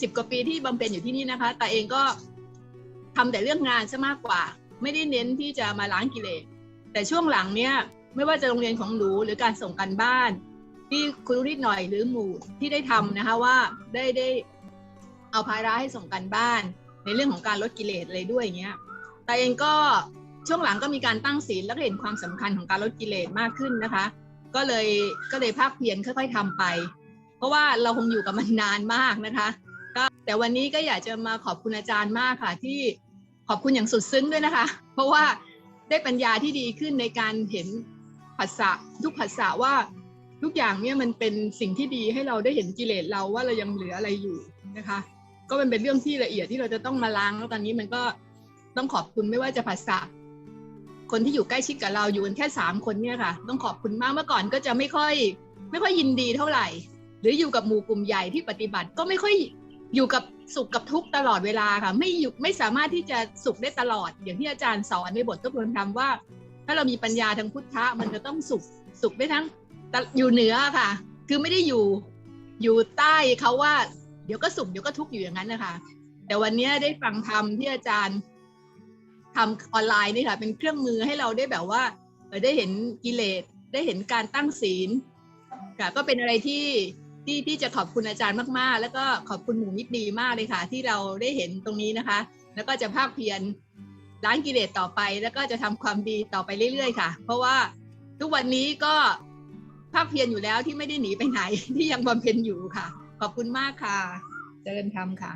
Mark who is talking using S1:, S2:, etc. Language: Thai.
S1: สิบกว่าปีที่บำเพ็ญอยู่ที่นี่นะคะ แต่เองก็ทำแต่เรื่องงานซะมากกว่า ไม่ได้เน้นที่จะมาล้างกิเลส แต่ช่วงหลังเนี่ยไม่ว่าจะโรงเรียนของหนูหรือการส่งกันบ้าน ที่ครูนิดหน่อยหรือหมู่ที่ได้ทำนะคะว่าได้ได้เอาภาระให้ส่งกันบ้าน ในเรื่องของการลดกิเลสอะไรด้วยอย่างเงี้ย แต่เองก็ช่วงหลังก็มีการตั้งศีลแล้วก็เห็นความสำคัญของการลดกิเลสมากขึ้นนะคะ ก็เลยก็เลยภาคเพียรค่อย ๆทำไป เพราะว่าเราคงอยู่กับมันนานมากนะคะก็แต่วันนี้ก็อยากจะมาขอบคุณอาจารย์มากค่ะ ที่ขอบคุณอย่างสุดซึ้งด้วยนะคะ เพราะว่าได้ปัญญาที่ดีขึ้นในการเห็นภาษาทุกภาษาว่าทุกอย่างเนี่ยมันเป็นสิ่งที่ดีให้เราได้เห็นกิเลสเราว่าเรายังเหลืออะไรอยู่นะคะ ก็มันเป็นเรื่องที่ละเอียดที่เราจะต้องมาล้างแล้วตอนนี้มันก็ต้องขอบคุณไม่ว่าจะภาษาคนที่อยู่ใกล้ชิดกับเราอยู่กันแค่สามคนเนี่ยค่ะ ต้องขอบคุณมากเมื่อก่อนก็จะไม่ค่อย ไม่ค่อยยินดีเท่าไหร่ รืออยู่กับหมู่กลุ่มใหญ่ที่ปฏิบัติก็ไม่ค่อยอยู่กับสุขกับทุกข์ตลอดเวลาค่ะ ไม่อยู่ไม่สามารถที่จะสุขได้ตลอด อย่างที่อาจารย์สอนในบททบทวนธรรมว่า ถ้าเรามีปัญญาทางพุทธะมันจะต้องสุขสุขได้ทั้งอยู่เหนือค่ะ คือไม่ได้อยู่อยู่ใต้เขาว่า เดี๋ยวก็สุขเดี๋ยวก็ทุกข์อยู่อย่างนั้นนะคะ แต่วันนี้ได้ฟังธรรมที่อาจารย์ทำออนไลน์นี่ค่ะ เป็นเครื่องมือให้เราได้แบบว่าได้เห็นกิเลสได้เห็นการตั้งศีลค่ะก็เป็นอะไรที่ ที่ที่จะขอบคุณอาจารย์มากๆ แล้วก็ขอบคุณหมู่มิตรดีมากเลยค่ะ ที่เราได้เห็นตรงนี้นะคะ แล้วก็จะภาคเพียรล้างกิเลสต่อไป แล้วก็จะทำความดีต่อไปเรื่อย ๆ ค่ะ เพราะว่าทุกวันนี้ก็ภาคเพียรอยู่แล้วที่ไม่ได้หนีไปไหนที่ยังบำเพ็ญอยู่ค่ะ ขอบคุณมากค่ะ เจริญธรรมค่ะ